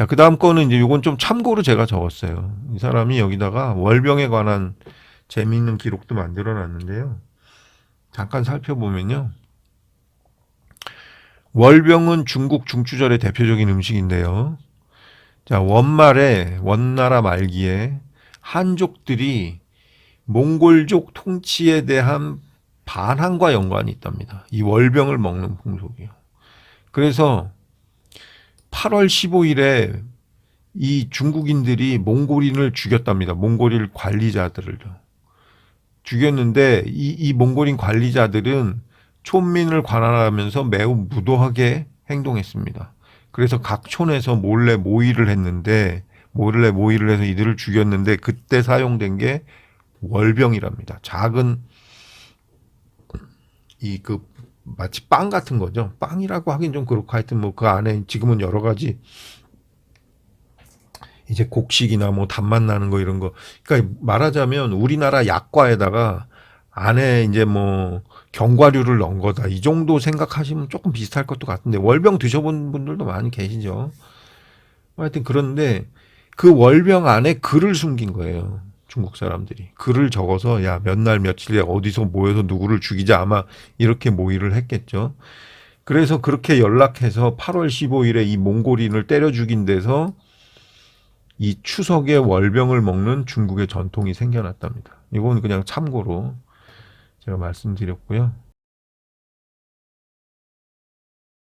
자, 그 다음 거는 이제 요건 좀 참고로 제가 적었어요. 이 사람이 여기다가 월병에 관한 재미있는 기록도 만들어 놨는데요. 잠깐 살펴보면요. 월병은 중국 중추절의 대표적인 음식인데요. 자, 원말에, 원나라 말기에 한족들이 몽골족 통치에 대한 반항과 연관이 있답니다. 이 월병을 먹는 풍속이요. 그래서 8월 15일에 이 중국인들이 몽골인을 죽였답니다. 몽골인 관리자들을요. 죽였는데 이, 이 몽골인 관리자들은 촌민을 관할하면서 매우 무도하게 행동했습니다. 그래서 각 촌에서 몰래 모의를 했는데 몰래 모의를 해서 이들을 죽였는데 그때 사용된 게 월병이랍니다. 작은 이 그 마치 빵 같은 거죠. 빵이라고 하긴 좀 그렇고 하여튼 뭐 그 안에 지금은 여러 가지 이제 곡식이나 뭐 단맛 나는 거 이런 거. 그러니까 말하자면 우리나라 약과에다가 안에 이제 뭐 견과류를 넣은 거다. 이 정도 생각하시면 조금 비슷할 것도 같은데 월병 드셔본 분들도 많이 계시죠. 하여튼 그런데 그 월병 안에 글을 숨긴 거예요. 중국 사람들이 글을 적어서 야 몇 날 며칠 에 어디서 모여서 누구를 죽이자 아마 이렇게 모의를 했겠죠. 그래서 그렇게 연락해서 8월 15일에 이 몽골인을 때려 죽인 데서 이 추석에 월병을 먹는 중국의 전통이 생겨났답니다. 이건 그냥 참고로 제가 말씀드렸고요.